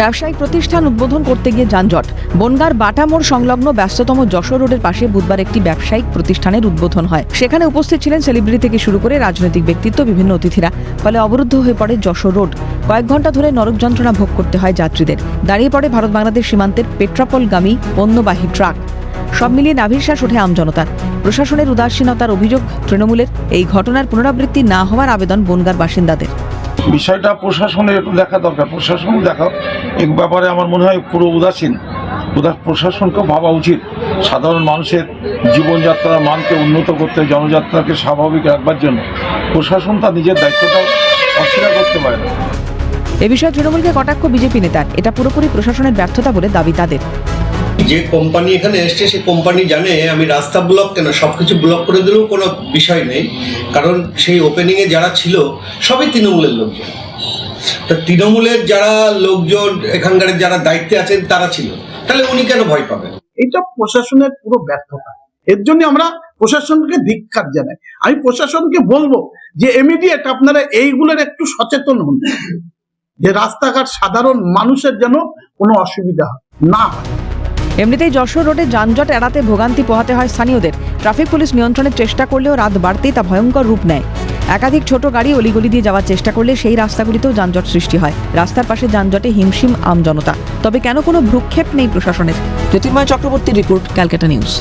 ব্যবসায়িক প্রতিষ্ঠান উদ্বোধন করতে গিয়ে যানজট। বনগার বাটা মোড় সংলগ্ন ব্যস্ততম যশোর রোডের পাশে বুধবার একটি ব্যবসায়িক প্রতিষ্ঠানের উদ্বোধন হয়। সেখানে উপস্থিত ছিলেন সেলিব্রিটি থেকে শুরু করে রাজনৈতিক ব্যক্তিত্ব, বিভিন্ন অতিথিরা। ফলে অবরুদ্ধ হয়ে পড়ে যশোর রোড। কয়েক ঘণ্টা ধরে নরক যন্ত্রণা ভোগ করতে হয় যাত্রীদের। দাঁড়িয়ে পড়ে ভারত বাংলাদেশ সীমান্তের পেট্রাপলগামী পণ্যবাহী ট্রাক। সব মিলিয়ে নাভিশ্বাস ওঠে আমজনতার। প্রশাসনের উদাসীনতার অভিযোগ তৃণমূলের। এই ঘটনার পুনরাবৃত্তি না হওয়ার আবেদন বনগার বাসিন্দাদের। বিষয়টা প্রশাসনের একটু দেখা দরকার। প্রশাসন দেখা এই ব্যাপারে আমার মনে হয় পুরো উদাসীন। উদাস প্রশাসনকেও ভাবা উচিত। সাধারণ মানুষের জীবনযাত্রার মানকে উন্নত করতে, জনযাত্রাকে স্বাভাবিক রাখবার জন্য। প্রশাসন তার নিজের দায়িত্বটা অস্বীকার করতে পারে না। এ বিষয়ে তৃণমূলকে কটাক্ষ বিজেপি নেতার। এটা পুরোপুরি প্রশাসনের ব্যর্থতা বলে দাবি তাদের। যে কোম্পানি এখানে এসছে সেই কোম্পানি জানে আমি রাস্তা ব্লক কেন সব কিছু ব্লক করে দিলেও কোনো বিষয় নেই। কারণ সেই ওপেনিংয়ে যারা ছিল, সবই তৃণমূলের লোকজন। তো তৃণমূলের যারা লোকজন, এখানকার যারা দায়িত্বে আছেন, তারা ছিল। তাহলে উনি কেন ভয় পাবেন? এটা প্রশাসনের পুরো ব্যর্থতা। এর জন্য আমরা প্রশাসনকে ধিক্ষার জানাই। আমি প্রশাসনকে বলব যে ইমিডিয়েট আপনারা এইগুলোর একটু সচেতন হন। যে রাস্তাঘাট সাধারণ মানুষের যেন কোনো অসুবিধা না হয়। এমনিতেই যশোর রোডে যানজট এড়াতে ভোগান্তি পোহাতে হয় স্থানীয়দের। ট্রাফিক পুলিশ নিয়ন্ত্রণের চেষ্টা করলেও রাত বাড়তেই তা ভয়ঙ্কর রূপ নেয়। একাধিক ছোট গাড়ি অলিগলি দিয়ে যাওয়ার চেষ্টা করলে সেই রাস্তাগুলিতেও যানজট সৃষ্টি হয়। রাস্তার পাশে যানজটে হিমশিম আমজনতা তবে কেন কোনো ভ্রুক্ষেপ নেই প্রশাসনের? Jyotirmoy Chakraborty report, Calcutta news.